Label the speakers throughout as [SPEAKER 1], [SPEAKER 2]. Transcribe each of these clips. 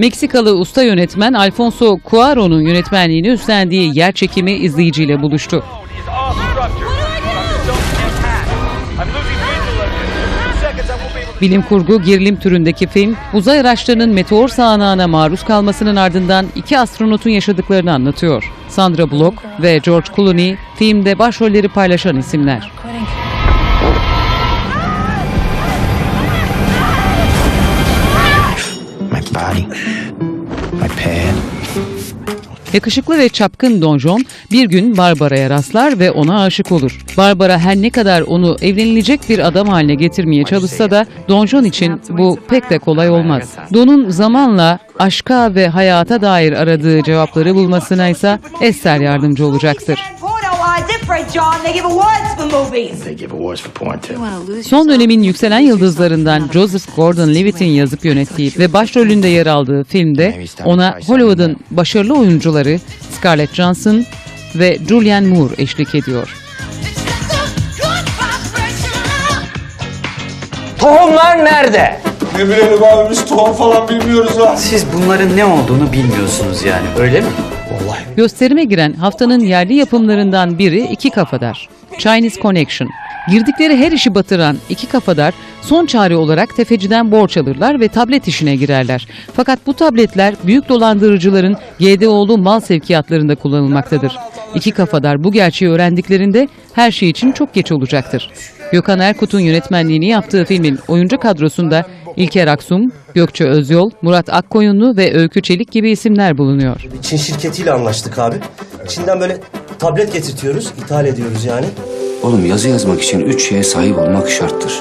[SPEAKER 1] Meksikalı usta yönetmen Alfonso Cuarón'un yönetmenliğini üstlendiği yer çekimi izleyiciyle buluştu. Bilim kurgu gerilim türündeki film, uzay araçlarının meteor sağanağına maruz kalmasının ardından iki astronotun yaşadıklarını anlatıyor. Sandra Bullock ve George Clooney filmde başrolleri paylaşan isimler. Yakışıklı ve çapkın Don John bir gün Barbara'ya rastlar ve ona aşık olur. Barbara her ne kadar onu evlenilecek bir adam haline getirmeye çalışsa da Don John için bu pek de kolay olmaz. Don'un zamanla aşka ve hayata dair aradığı cevapları bulmasına ise Esther yardımcı olacaktır.
[SPEAKER 2] Porno are different, John. They give awards for movies.
[SPEAKER 3] They give awards for porn too.
[SPEAKER 1] Son dönemin yükselen yıldızlarından Joseph Gordon-Levitt'in yazıp yönettiği ve başrolünde yer aldığı filmde ona Hollywood'un başarılı oyuncuları Scarlett Johansson ve Julianne Moore eşlik ediyor.
[SPEAKER 4] Tohumlar nerede?
[SPEAKER 5] Ne bilelim abi biz tohum falan bilmiyoruz ha.
[SPEAKER 4] Siz bunların ne olduğunu bilmiyorsunuz yani öyle mi?
[SPEAKER 1] Gösterime giren haftanın yerli yapımlarından biri İki Kafadar. Chinese Connection. Girdikleri her işi batıran iki kafadar son çare olarak tefeciden borç alırlar ve tablet işine girerler. Fakat bu tabletler büyük dolandırıcıların GDO'lu mal sevkiyatlarında kullanılmaktadır. İki kafadar bu gerçeği öğrendiklerinde her şey için çok geç olacaktır. Gökhan Erkut'un yönetmenliğini yaptığı filmin oyuncu kadrosunda İlker Aksum, Gökçe Özyol, Murat Akkoyunlu ve Öykü Çelik gibi isimler bulunuyor.
[SPEAKER 6] Çin şirketiyle anlaştık abi. Çin'den böyle tablet getirtiyoruz, ithal ediyoruz yani.
[SPEAKER 7] Oğlum yazı yazmak için üç şeye sahip olmak şarttır.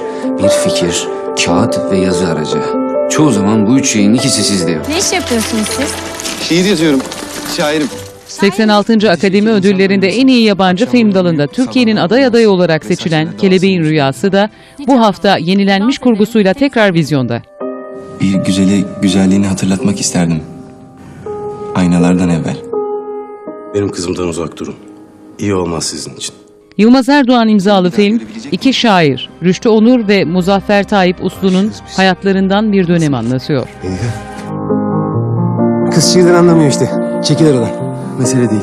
[SPEAKER 7] Bir fikir, kağıt ve yazı aracı. Çoğu zaman bu üç şeyin ikisi sizde yok.
[SPEAKER 8] Ne iş yapıyorsunuz siz?
[SPEAKER 5] Şiir yazıyorum. Şairim.
[SPEAKER 1] 86. Akademi Ödülleri'nde en iyi yabancı film dalında Türkiye'nin aday adayı olarak seçilen Kelebeğin Rüyası da bu hafta yenilenmiş kurgusuyla tekrar vizyonda.
[SPEAKER 9] Bir güzeli güzelliğini hatırlatmak isterdim. Aynalardan evvel.
[SPEAKER 6] Benim kızımdan uzak durun. İyi olmaz sizin için.
[SPEAKER 1] Yılmaz Erdoğan imzalı film, iki şair, Rüştü Onur ve Muzaffer Tayyip Uslu'nun hayatlarından bir dönem anlatıyor.
[SPEAKER 10] Kız şiirden anlamıyor işte. Çekil aradan. Mesele değil.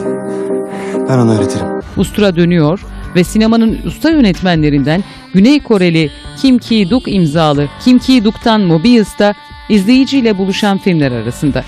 [SPEAKER 10] Ben ona öğretirim.
[SPEAKER 1] Ustura dönüyor ve sinemanın usta yönetmenlerinden Güney Koreli Kim Ki-duk imzalı Kim Ki-duk'tan Mobius'ta izleyiciyle buluşan filmler arasında.